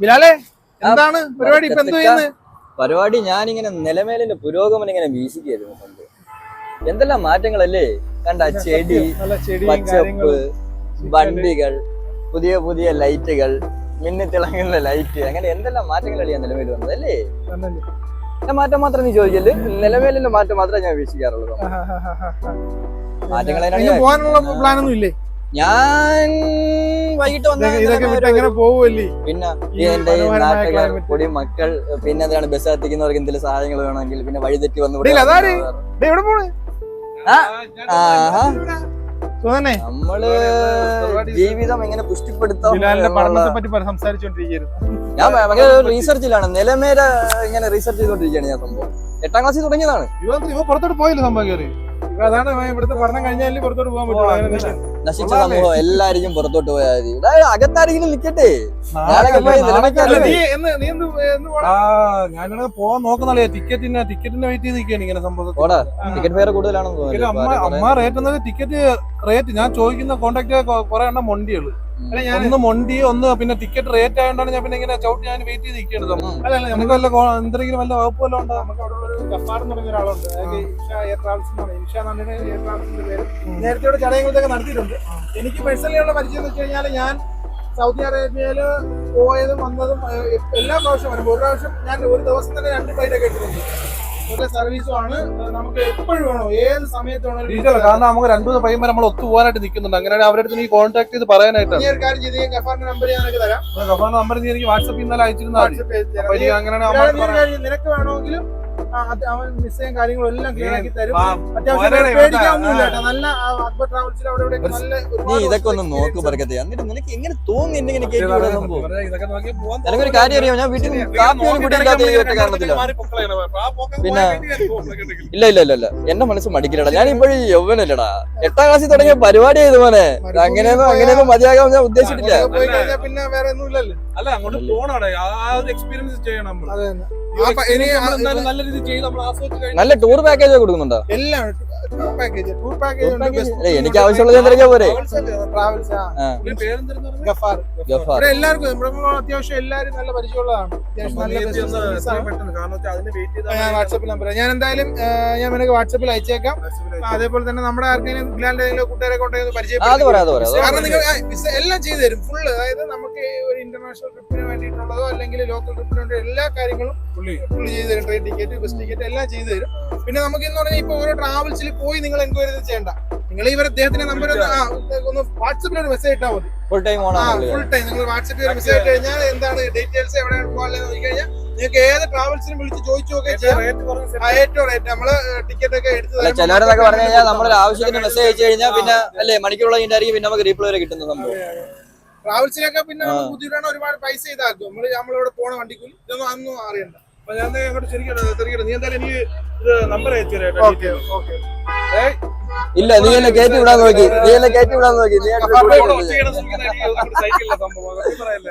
ബിലാലെ എന്താണ് പരിപാടി? ഇപ്പൊ എന്ത് ചെയ്യുന്നത് പരിപാടി ഞാനിങ്ങനെ നിലമേലിന്റെ പുരോഗമനം ഇങ്ങനെ വീശിക്കായിരുന്നു പണ്ട് എന്തെല്ലാം മാറ്റങ്ങളല്ലേ? കണ്ട ചെടി പച്ചപ്പ് വണ്ടികൾ പുതിയ പുതിയ ലൈറ്റുകൾ മിന്നി തിളങ്ങുന്ന ലൈറ്റ് അങ്ങനെ എന്തെല്ലാം മാറ്റങ്ങളല്ലേ ഞാൻ നിലമേൽ വന്നത് അല്ലേ? ഞാൻ മാറ്റം മാത്രം നീ ചോദിക്കൽ നിലമേലിന്റെ മാറ്റം മാത്രമേ ഞാൻ വീക്ഷിക്കാറുള്ളൂ മാറ്റങ്ങളെ പോകാനുള്ള പ്ലാൻ ഇല്ലേ? ഞാൻ വൈകിട്ട് വന്ന ഇതൊക്കെ- ഇതൊക്കെ വിട്ട് എങ്ങനെ പോവുമല്ലേ പിന്നെ എന്റെ നാട്ടുകാർ climate. മക്കൾ പിന്നെ എന്താണ് ബസ് എത്തിക്കുന്നവർക്ക് എന്തെങ്കിലും സഹായങ്ങൾ വേണമെങ്കിൽ പിന്നെ വഴിതെറ്റി വന്നു നമ്മൾ ജീവിതം എങ്ങനെ പുഷ്ടിപ്പെടുത്താം ബിലാലിന്റെ പഠനത്തെ പറ്റി പറ- സംസാരിച്ചോണ്ടിരിക്കുന്നു ഞാൻ ഭയങ്കര റീസെർച്ചിലാണ് നിലമേര ഇങ്ങനെ റീസെർച്ച് ചെയ്തോണ്ടിരിക്കുകയാണ് ഞാൻ സംഭവം. എട്ടാം ക്ലാസ്സിൽ തുടങ്ങിയതാണ്. പുറത്തോട്ട് പോയില്ല സംഭവം കേറി. അതാണ് ഇവിടുത്തെ പഠനം കഴിഞ്ഞാൽ പുറത്തോട്ട് പോകാൻ പറ്റുള്ളൂ. നശിച്ച സമൂഹം എല്ലാരും പുറത്തോട്ട് പോയാൽ മതി. അകത്താരെങ്കിലും നിക്കട്ടെ. ഞാനിങ്ങനെ പോവാൻ നോക്കുന്നേ ടിക്കറ്റിന് ടിക്കറ്റിന് വെയിറ്റ് ചെയ്ത് നിൽക്കുകയാണ് ഇങ്ങനെ സംഭവം. ടിക്കറ്റ് ഫെയർ കൂടുതലാണെന്ന് തോന്നുന്നു. അമ്മ റേറ്റ് എന്നത് ടിക്കറ്റ് റേറ്റ് ഞാൻ ചോദിക്കുന്ന കോണ്ടാക്ട് കുറെ എണ്ണം മൊണ്ടികൾ. അല്ല, ഞാൻ ഒന്ന് മൊണ്ടി ഒന്ന് പിന്നെ ടിക്കറ്റ് റേറ്റ് ആയതുകൊണ്ടാണ് ഞാൻ പിന്നെ ഇങ്ങനെ ചവിട്ടി ഞാൻ വെയിറ്റ് ചെയ്ത് നിൽക്കുകയാണ് അല്ല, അല്ല, നമുക്ക് വല്ല എന്തെങ്കിലും വല്ല വകുപ്പ് വല്ല ഉണ്ടോ? നമുക്ക് അവിടെ ഗഫാർ എന്ന് പറഞ്ഞ ഒരാളുണ്ട്. അതായത് ഇൻഷ എയർ ട്രാവൽസ് എന്ന് പറയും. ഇൻഷ എന്ന് പറഞ്ഞ എയർ ട്രാവൽസിന്റെ പേര്. നേരത്തെ ഇവിടെ ചടങ്ങുകളൊക്കെ നടത്തിയിട്ടുണ്ട്. എനിക്ക് പേഴ്സണലി ഉള്ള പരിചയം എന്ന് വെച്ച് കഴിഞ്ഞാൽ ഞാൻ സൗദി അറേബ്യയിൽ പോയതും വന്നതും എല്ലാ പ്രാവശ്യം വരുമ്പോൾ ഒരു പ്രാവശ്യം ഞാൻ ഒരു ദിവസം തന്നെ രണ്ട് പൈസ കേട്ടിട്ടുണ്ട് എടുത്തിട്ടുണ്ട് ഒരു സർവീസും ആണ്. നമുക്ക് എപ്പോഴും വേണോ. ഏത് സമയത്ത് വേണോ കാരണം നമുക്ക് രണ്ടു ദിവസം പയ്യന്മാർ നമ്മൾ ഒത്തു പോകാനായിട്ട് നിൽക്കുന്നുണ്ട്. അങ്ങനെ അവരുടെ നീ കോൺടാക്ട് ചെയ്ത് പറയാനായിട്ടാണ്. ഒരു കാര്യം ചെയ്ത് ഗഫാറിന്റെ നമ്പർ ഞാനൊക്കെ തരാം. ഗഫാറിന്റെ നമ്പർ നീ എനിക്ക് വാട്സപ്പിൽ ഇന്നലെ അയച്ചിരുന്നാൽ മതി വാട്സപ്പ് ചെയ്ത് അപ്പൊ അങ്ങനെയാണ് നീ- അമ്മ നീ ഒരു കാര്യം ചെയ്യ്, നിനക്ക് വേണമെങ്കിലും അവൻ മിസ്സേയും കാര്യങ്ങളും എല്ലാം ക്ലിയർ ആക്കി തരും. അത്യാവശ്യം. കേട്ടോ. നല്ല അക്ബർ ട്രാവൽസിൽ അവിടെ ഇവിടെ നല്ല നീ ഇതൊക്കെ ഒന്ന് നോക്ക്. പറക്കത്തെ. എന്നിട്ട് നിനക്ക് എങ്ങനെ തോന്നി ഇങ്ങനെ കേട്ടി വിടാൻ സംഭവം? എനിക്കൊരു കാര്യം അറിയാം? ഞാൻ വീട്ടിൽ ശരിയാ. കാപ്പി പോലും നോക്കിയിട്ട് കുടിക്കാത്ത കാരണത്തില്ല പിന്നെ-. ഇല്ല ഇല്ല ഇല്ല ഇല്ല. എന്റെ മനസ്സ് മടിക്കില്ലടാ. ഞാൻ ഇപ്പോഴും യൗവനല്ലടാ. എട്ടാം ക്ലാസ്സിൽ തുടങ്ങിയ പരിപാടി ചെയ്തു മോനെ. അങ്ങനെയൊന്നും അങ്ങനെയൊന്നും മതിയാകാൻ ഞാൻ ഉദ്ദേശിച്ചിട്ടില്ല. പിന്നെ വേറെ ഒന്നും ഇല്ലല്ലോ അല്ല അങ്ങോട്ട് പോണാണ് ആ ഒരു എക്സ്പീരിയൻസ് ചെയ്യണം നമ്മൾ ഇനി നല്ല ചെയ്ത് നമ്മൾ ആസ്വദിച്ച് കഴിഞ്ഞാൽ നല്ല ടൂർ പാക്കേജ് കൊടുക്കുന്നുണ്ടോ? എല്ലാം ടൂർ പാക്കേജ് ടൂർ പാക്കേജ് ഉണ്ട് എനിക്ക് ആവശ്യമുള്ളത് ഞാൻ പോരെ? ട്രാവൽസ് ആ ആ, ഇതിന്റെ പേരെന്തെന്ന് പറഞ്ഞാൽ ഗഫാർ. ഗഫാർ. ഇവിടെ എല്ലാവർക്കും നമ്മുടെ അത്യാവശ്യം എല്ലാവരും നല്ല പരിചയമുള്ളതാണ്. അത്യാവശ്യം നല്ല ആണ്. ആ, ഞാൻ വാട്സാപ്പിൽ നമ്പർ ഞാൻ എന്തായാലും ആ, ഞാൻ നിനക്ക് വാട്സപ്പിൽ അയച്ചേക്കാം. ആ, അതേപോലെ തന്നെ നമ്മുടെ ആർക്കെങ്കിലും ഏതെങ്കിലും കൂട്ടുകാരെ കൊണ്ടുപോയി ആ, അത് പരിചയപ്പെടുത്തി പറയാം അത് പറയാം കാരണം നിങ്ങൾ ആ, വിസ എല്ലാം ചെയ്തു തരും ഫുള്ള് അതായത് നമുക്ക് ഒരു ഇന്റർനാഷണൽ ട്രിപ്പിന് വേണ്ടിയിട്ടുള്ളതോ അല്ലെങ്കിൽ ലോക്കൽ ട്രിപ്പിന് വേണ്ടി എല്ലാ കാര്യങ്ങളും പുള്ളി പുള്ളി ചെയ്തു തരും ട്രെയിൻ ടിക്കറ്റ് ബസ് ടിക്കറ്റ് എല്ലാം ചെയ്തു തരും. പിന്നെ നമുക്ക് എന്ന് പറഞ്ഞാൽ ഇപ്പൊ ഓരോ ട്രാവൽസിൽ പോയി നിങ്ങൾ എൻക്വയറി ചെയ്യേണ്ട. നിങ്ങൾ ഇവർ അദ്ദേഹത്തിന്റെ നമ്പർ ഒന്ന് വാട്സപ്പിൽ ഒരു മെസ്സേജ് ഇട്ടാൽ മതി. ഫുൾ ടൈം ആ ഫുൾ ടൈം നിങ്ങൾ വാട്സപ്പിൽ ഒരു മെസ്സേജ് ഇട്ട് കഴിഞ്ഞാൽ എന്താണ് ഡീറ്റെയിൽസ് എവിടെയാണ് പോകാൻ നോക്കി കഴിഞ്ഞാൽ നിങ്ങൾക്ക് ഏത് ട്രാവൽസിനും വിളിച്ച് ചോദിച്ചു നോക്കി ചെയ്യാം. ഏറ്റവും റേറ്റ് നമ്മൾ ടിക്കറ്റ് ഒക്കെ എടുത്ത് ചിലരെന്നൊക്കെ പറഞ്ഞു കഴിഞ്ഞാൽ നമ്മളൊരു ആവശ്യത്തിന് മെസ്സേജ് അയച്ചു കഴിഞ്ഞാൽ പിന്നെ അല്ലേ മണിക്കൂറുള്ള ഉണ്ടായിരിക്കും പിന്നെ നമുക്ക് റീപ്ലൈ വരെ കിട്ടുന്ന സംഭവം. ട്രാവൽസിനൊക്കെ പിന്നെ ബുദ്ധിമുട്ടാണ് ഒരുപാട് പൈസ ഇതാക്കും. നമ്മൾ നമ്മളിവിടെ പോണ വണ്ടിക്കൂലി ഇതൊന്നും അതൊന്നും അറിയണ്ട. അപ്പൊ ഞാൻ അങ്ങോട്ട് ശരിക്കും നീ എന്തായാലും എനിക്ക് ഇത് നമ്പർ അയച്ചു തരാം ഓക്കെ ഓക്കെ. ഇല്ല നീ എന്നെ കയറ്റി വിടാൻ നോക്കി. നീ എന്നെ കയറ്റി വിടാൻ നോക്കി. നീ സൈക്കിളിലെ സംഭവം. പറയല്ലേ?